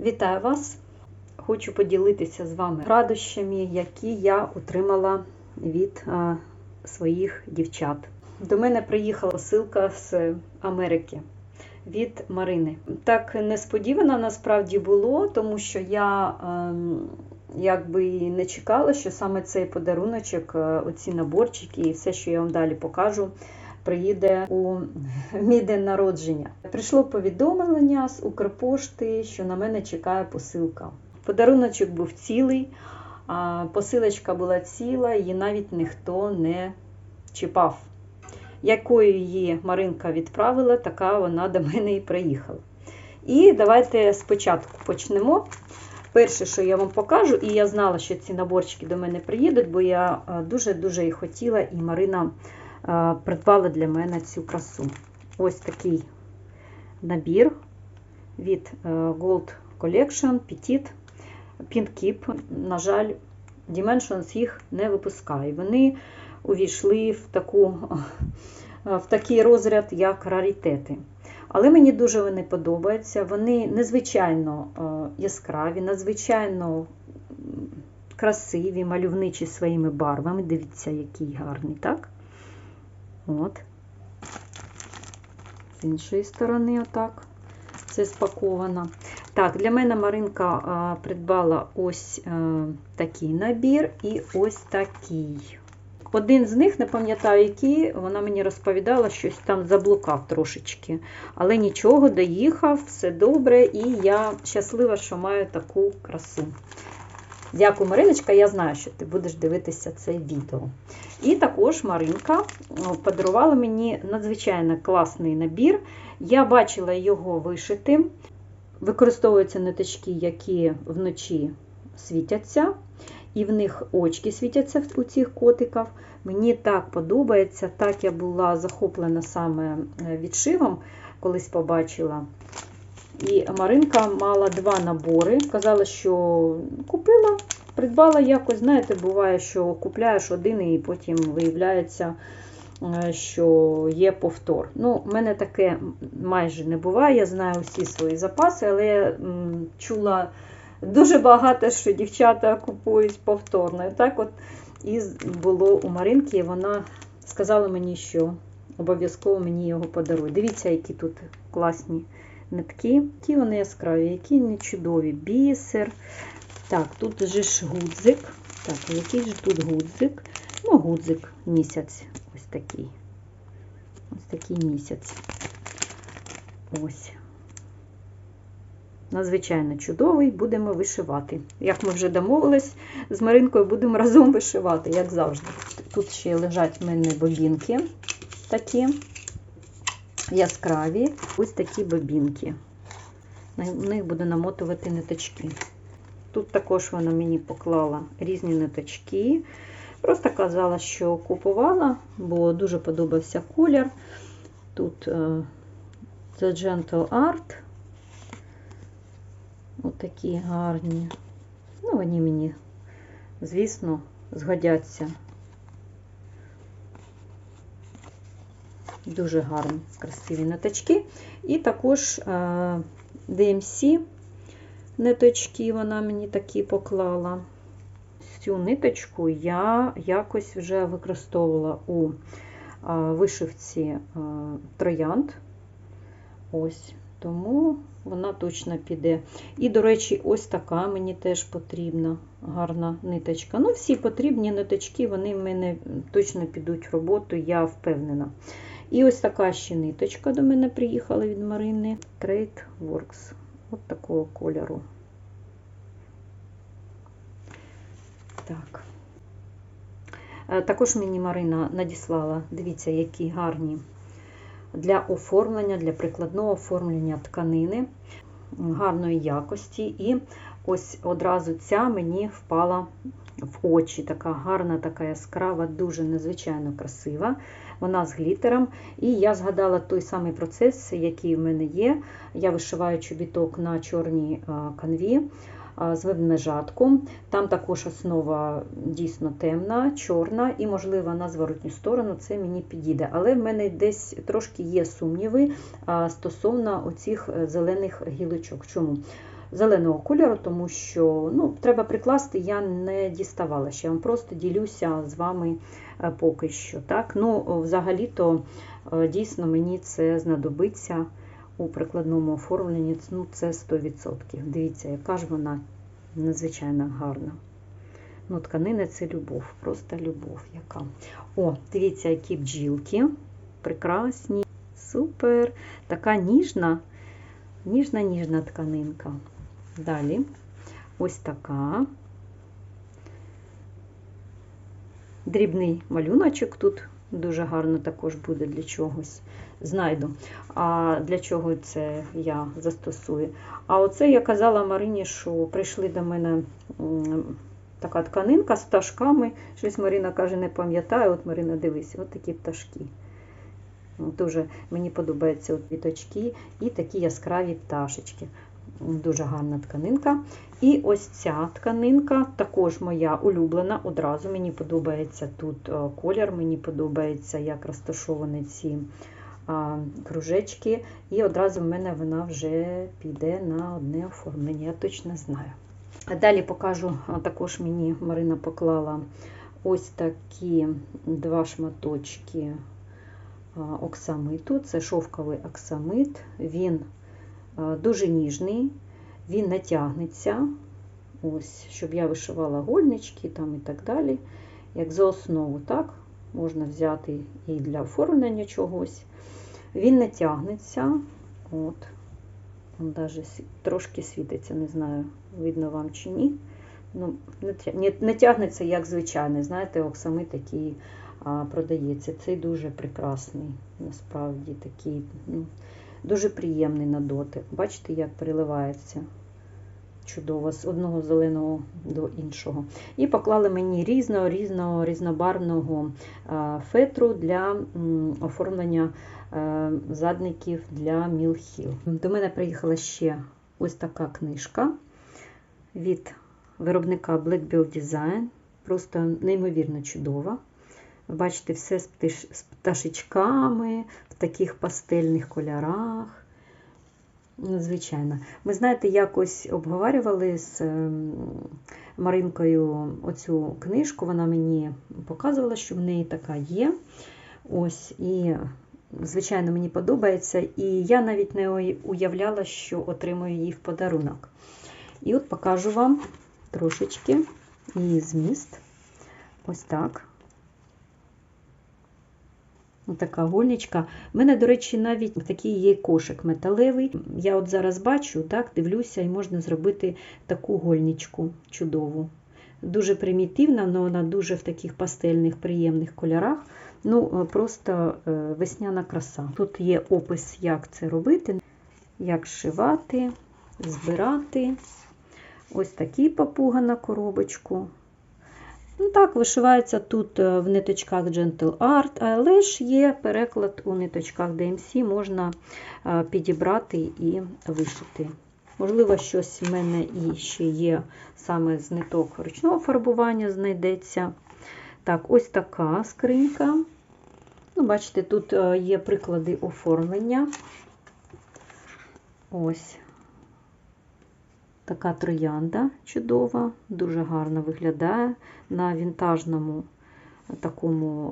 Вітаю вас! Хочу поділитися з вами радощами, які я отримала від а, своїх дівчат. До мене приїхала посилка з Америки від Марини. Так несподівано насправді було, тому що я ем, якби не чекала, що саме цей подаруночок, е, оці наборчики і все, що я вам далі покажу, приїде у мій день народження. Прийшло повідомлення з Укрпошти, що на мене чекає посилка. Подаруночок був цілий, посилочка була ціла, її навіть ніхто не чіпав. Якою її Маринка відправила, така вона до мене і приїхала. І давайте спочатку почнемо. Перше, що я вам покажу, і я знала, що ці наборчики до мене приїдуть, бо я дуже-дуже їх хотіла, і Марина придбала для мене цю красу. Ось такий набір від Gold Collection Petit Pink Keep. На жаль, Dimensions їх не випускає. Вони увійшли в, таку, в такий розряд, як раритети. Але мені дуже вони подобаються. Вони незвичайно яскраві, надзвичайно красиві, мальовничі своїми барвами. Дивіться, який гарний, так? От. З іншої сторони, отак. Це спаковано. Так, для мене Маринка а, придбала ось а, такий набір і ось такий. Один з них, не пам'ятаю, який, вона мені розповідала, щось там заблукав трошечки. Але нічого, доїхав, все добре, і я щаслива, що маю таку красу. Дякую, Мариночка, я знаю, що ти будеш дивитися це відео. І також Маринка подарувала мені надзвичайно класний набір. Я бачила його вишитим. Використовуються ниточки, які вночі світяться, і в них очки світяться у цих котиків. Мені так подобається, так я була захоплена саме відшивом, колись побачила. І Маринка мала два набори. Казала, що купила, придбала якось. Знаєте, буває, що купляєш один і потім виявляється, що є повтор. Ну, в мене таке майже не буває. Я знаю всі свої запаси, але я чула дуже багато, що дівчата купують повторно. І так от і було у Маринки, і вона сказала мені, що обов'язково мені його подарує. Дивіться, які тут класні нитки. Які вони яскраві, які не чудові. Бісер. Так, тут же ж гудзик. Так, який же тут гудзик? Ну, гудзик місяць. Ось такий. Ось такий місяць. Ось. Надзвичайно чудовий, будемо вишивати. Як ми вже домовились, з Маринкою будемо разом вишивати, як завжди. Тут ще лежать в мене бобінки такі яскраві, ось такі бобінки. На них буду намотувати ниточки. Тут також вона мені поклала різні ниточки. Просто казала, що купувала, бо дуже подобався колір. Тут uh, The Gentle Art. Отакі гарні. Ну, вони мені, звісно, згодяться. Дуже гарні, красиві ниточки. І також DMC ниточки вона мені такі поклала. Цю ниточку я якось вже використовувала у вишивці троянд. Ось, тому вона точно піде. І, до речі, ось така мені теж потрібна гарна ниточка. Ну, всі потрібні ниточки, вони в мене точно підуть в роботу, я впевнена. І ось така ще ниточка до мене приїхала від Марини. Trade Works. От такого кольору. Так. Також мені Марина надіслала, дивіться, які гарні для оформлення, для прикладного оформлення тканини гарної якості. І ось одразу ця мені впала в очі. Така гарна, така яскрава, дуже незвичайно красива. Вона з глітером. І я згадала той самий процес, який в мене є. Я вишиваю чобіток на чорній канві з ведмежатком. Там також основа дійсно темна, чорна, і, можливо, на зворотню сторону це мені підійде. Але в мене десь трошки є сумніви стосовно оцих зелених гілочок. Чому? зеленого кольору, тому що ну, треба прикласти, я не діставала ще. Я вам просто ділюся з вами е, поки що. Так? Ну, Взагалі-то е, дійсно мені це знадобиться у прикладному оформленні. Ну, Це 100%. Дивіться, яка ж вона надзвичайно гарна. Ну, Тканина це любов, просто любов яка. О, дивіться, які бджілки. Прекрасні, супер. Така ніжна, ніжна-ніжна тканинка. Далі ось така. Дрібний малюночок тут дуже гарно також буде для чогось. Знайду. А для чого це я застосую? А оце я казала Марині, що прийшли до мене така тканинка з пташками. Щось Марина каже, не пам'ятаю. От Марина, дивись, от такі пташки. Дуже мені подобаються квіточки і такі яскраві пташечки. Дуже гарна тканинка. І ось ця тканинка також моя улюблена. Одразу мені подобається тут колір, мені подобається, як розташовані ці кружечки. І одразу в мене вона вже піде на одне оформлення, я точно знаю. Далі покажу, також мені Марина поклала ось такі два шматочки оксамиту. Це шовковий оксамит, він дуже ніжний, він натягнеться, ось, щоб я вишивала гольнички там і так далі. Як за основу, так, можна взяти і для оформлення чогось. Він натягнеться. От, він навіть трошки світиться, не знаю, видно вам чи ні. Ну, Не як звичайний, знаєте, оксамит такий а, продається. Цей дуже прекрасний, насправді такий, ну, дуже приємний на дотик. Бачите, як переливається чудово з одного зеленого до іншого. І поклали мені різного, різного, різнобарвного фетру для оформлення е, задників для мілхіл. До мене приїхала ще ось така книжка від виробника Black Bill Design. Просто неймовірно чудова. Бачите, все з пташечками в таких пастельних кольорах. Звичайно. Ми знаєте, якось обговорювали з ем, Маринкою оцю книжку, вона мені показувала, що в неї така є. Ось, І, звичайно, мені подобається. І я навіть не уявляла, що отримую її в подарунок. І от покажу вам трошечки її зміст. Ось так. Така гольничка. У мене, до речі, навіть такий є кошик металевий. Я от зараз бачу, так, дивлюся, і можна зробити таку гольничку чудову. Дуже примітивна, але вона дуже в таких пастельних, приємних кольорах. Ну, Просто е, весняна краса. Тут є опис, як це робити, як шивати, збирати. Ось такий папуга на коробочку. Ну Так, вишивається тут е, в ниточках Gentle Art, але ж є переклад у ниточках DMC, можна е, підібрати і вишити. Можливо, щось в мене і ще є саме з ниток ручного фарбування, знайдеться. Так, ось така скринька. Ну, Бачите, тут е, є приклади оформлення. Ось Така троянда чудова, дуже гарно виглядає на вінтажному такому,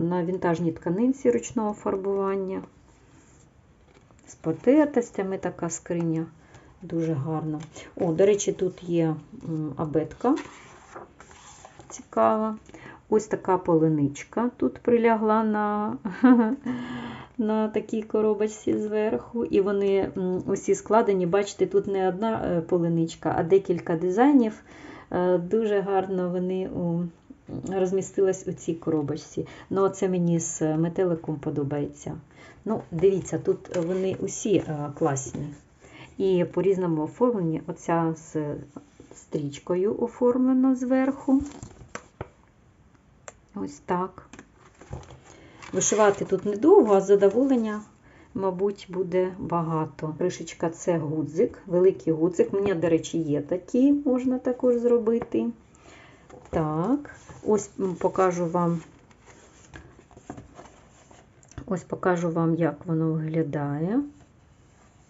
на вінтажній тканинці ручного фарбування. З потертостями така скриня, дуже гарна. О, до речі, тут є абетка цікава. Ось така полиничка тут прилягла на на такій коробочці зверху. І вони усі складені, бачите, тут не одна е, полиничка, а декілька дизайнів. Е, дуже гарно вони розмістились у цій коробочці. Ну, Це мені з метеликом подобається. Ну, Дивіться, тут вони усі е, класні. І по різному оформленні оця з стрічкою оформлена зверху. Ось так. Вишивати тут недовго, а задоволення, мабуть, буде багато. Кришечка це гудзик, великий гудзик. Мені, до речі, є такі, можна також зробити. Так, ось покажу вам. Ось покажу вам, як воно виглядає.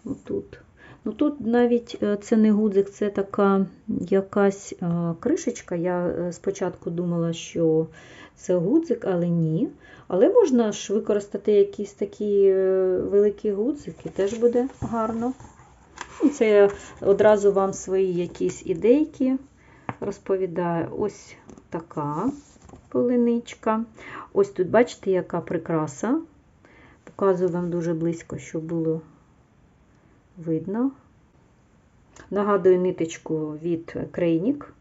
Отут. Ну Тут навіть е, це не гудзик, це така якась е, кришечка. Я е, спочатку думала, що це гудзик, але ні. Але можна ж використати якісь такі великі гудзики, теж буде гарно. Ну, Це я одразу вам свої якісь ідейки розповідаю. Ось така полиничка. Ось тут, бачите, яка прикраса. Показую вам дуже близько, щоб було видно. Нагадую ниточку від Крейнік.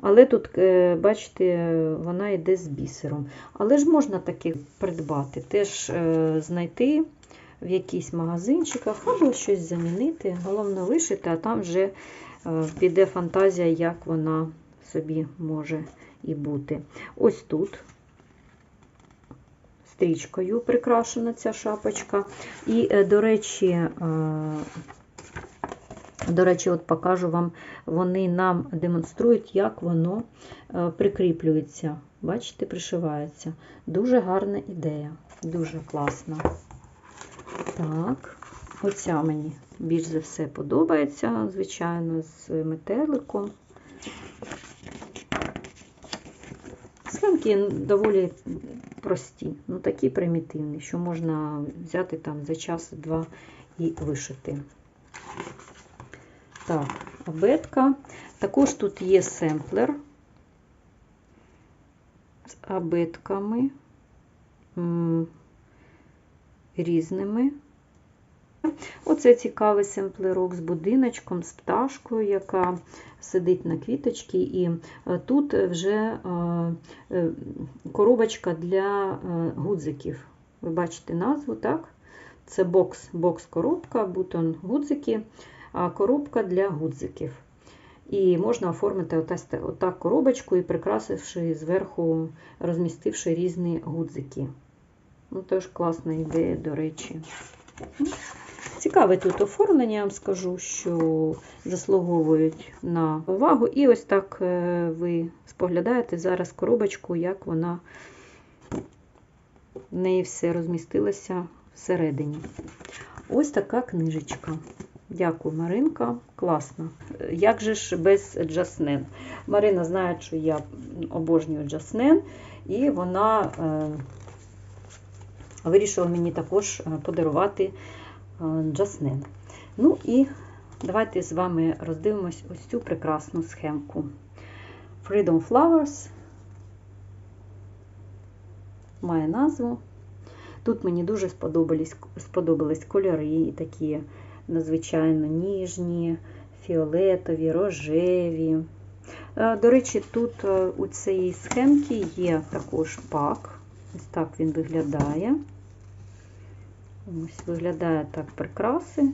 Але тут, е, бачите, вона йде з бісером. Але ж можна таки придбати, теж е, знайти в якісь магазинчиках або щось замінити. Головне вишити, а там вже е, піде фантазія, як вона собі може і бути. Ось тут стрічкою прикрашена ця шапочка. І, е, до речі, е, до речі, от покажу вам, вони нам демонструють, як воно е, прикріплюється. Бачите, пришивається. Дуже гарна ідея, дуже класна. Так, оця мені більш за все подобається, звичайно, з метеликом. Схемки доволі прості, ну такі примітивні, що можна взяти там за час-два і вишити. Так, абетка. Також тут є семплер з абетками різними. Оце цікавий семплерок з будиночком, з пташкою, яка сидить на квіточці. І е, тут вже е, е, коробочка для гудзиків. Ви бачите назву, так? Це бокс, бокс-коробка, бутон гудзики, а коробка для гудзиків. І можна оформити отак, коробочку і прикрасивши зверху, розмістивши різні гудзики. Ну, теж класна ідея, до речі. Цікаве тут оформлення, я вам скажу, що заслуговують на увагу. І ось так е, ви споглядаєте зараз коробочку, як вона в неї все розмістилося всередині. Ось така книжечка. Дякую, Маринка. Класно. Як же ж без Джаснен? Марина знає, що я обожнюю Джаснен, і вона е, вирішила мені також подарувати Джаснен. Ну і давайте з вами роздивимось ось цю прекрасну схемку. Freedom Flowers має назву. Тут мені дуже сподобались, сподобались кольори, такі надзвичайно ніжні, фіолетові, рожеві. До речі, тут у цієї схемки є також пак. Ось так він виглядає. Ось виглядає так прикраси,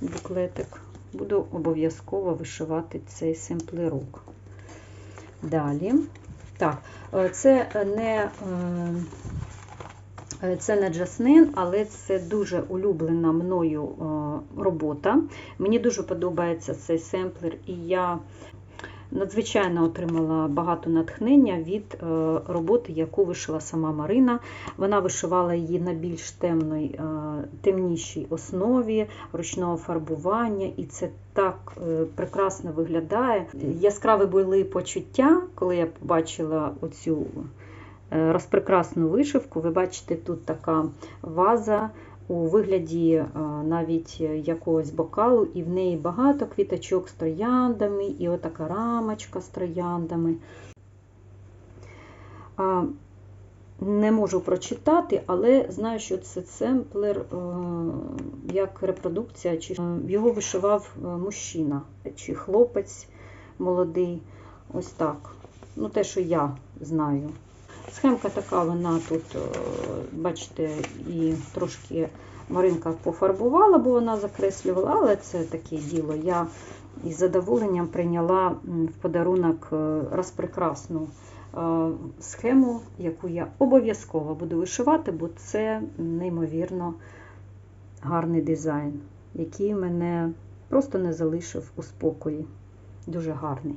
буклетик. Буду обов'язково вишивати цей семплерок. Далі. Так, це не це не джаснин, але це дуже улюблена мною робота. Мені дуже подобається цей семплер, і я надзвичайно отримала багато натхнення від роботи, яку вишила сама Марина. Вона вишивала її на більш темної, темнішій основі ручного фарбування, і це так прекрасно виглядає. Яскраві були почуття, коли я побачила оцю розпрекрасну вишивку. Ви бачите, тут така ваза у вигляді навіть якогось бокалу, і в неї багато квіточок з трояндами, і отака рамочка з трояндами. Не можу прочитати, але знаю, що це семплер як репродукція, чи його вишивав мужчина, чи хлопець молодий. Ось так. Ну, те, що я знаю. Схемка така, вона тут, бачите, і трошки Маринка пофарбувала, бо вона закреслювала, але це таке діло. Я із задоволенням прийняла в подарунок розпрекрасну схему, яку я обов'язково буду вишивати, бо це неймовірно гарний дизайн, який мене просто не залишив у спокої. Дуже гарний.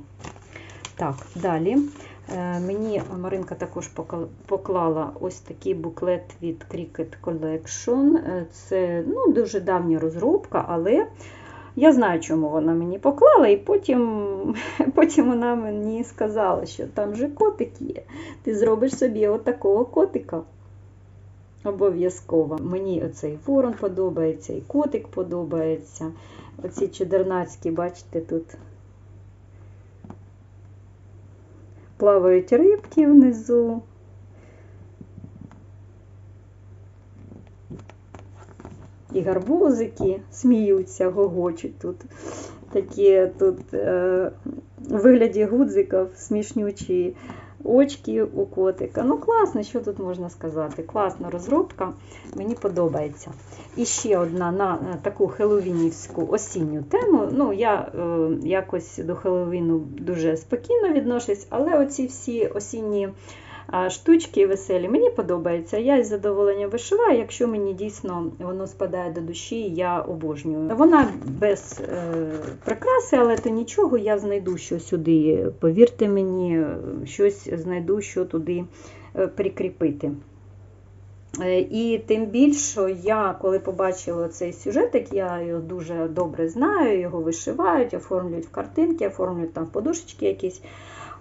Так, далі. Е, Мені Маринка також поклала ось такий буклет від Cricut Collection. Е, Це ну, дуже давня розробка, але я знаю, чому вона мені поклала, і потім, потім вона мені сказала, що там же котик є. Ти зробиш собі отакого котика. Обов'язково. Мені оцей ворон подобається, і котик подобається. Оці чудернацькі, бачите, тут плавають рибки внизу. І гарбузики сміються, гогочуть тут. Такі тут е, вигляді гудзиків смішнючі очки у котика. Ну, класно, що тут можна сказати? Класна розробка, мені подобається. І ще одна на е, таку хеловінівську осінню тему. Ну, я е, якось до Хеловіну дуже спокійно відношусь, але оці всі осінні штучки веселі мені подобаються. Я із задоволенням вишиваю. Якщо мені дійсно воно спадає до душі, я обожнюю. Вона без е, прикраси, але то нічого, я знайду що сюди. Повірте мені, щось знайду, що туди е, прикріпити. Е, І тим більше я, коли побачила цей сюжетик, я його дуже добре знаю, його вишивають, оформлюють в картинки, оформлюють там в подушечки якісь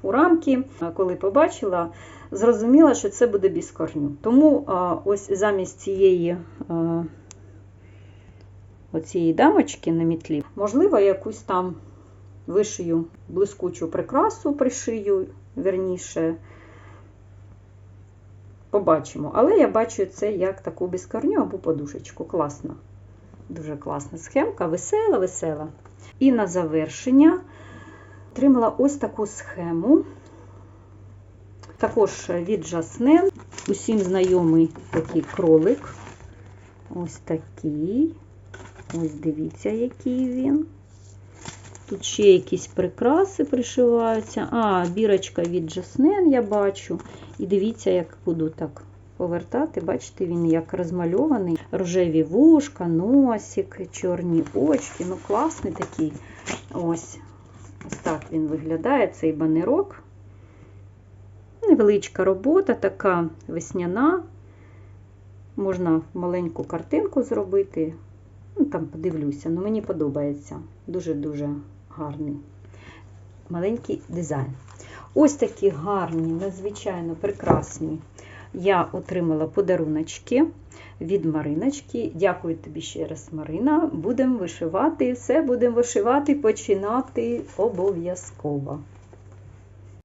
у рамки. Коли побачила, зрозуміла, що це буде без корню. Тому ось замість цієї оцієї дамочки на мітлі, можливо, якусь там вишию блискучу прикрасу, пришию, верніше. Побачимо. Але я бачу це як таку безкорню або подушечку. Класно. Дуже класна схемка, весела, весела. І на завершення отримала ось таку схему. Також від Жаснен. Усім знайомий такий кролик. Ось такий. Ось дивіться, який він. Тут ще якісь прикраси пришиваються. А, бірочка від Жаснен я бачу. І дивіться, як буду так повертати. Бачите, він як розмальований. Рожеві вушка, носик, чорні очки. Ну, класний такий. Ось. Ось так він виглядає, цей банерок. Невеличка робота, така весняна. Можна маленьку картинку зробити. Ну, там подивлюся, ну мені подобається. Дуже-дуже гарний маленький дизайн. Ось такі гарні, надзвичайно прекрасні. Я отримала подаруночки від Мариночки. Дякую тобі ще раз, Марина. Будемо вишивати, все будемо вишивати, починати обов'язково.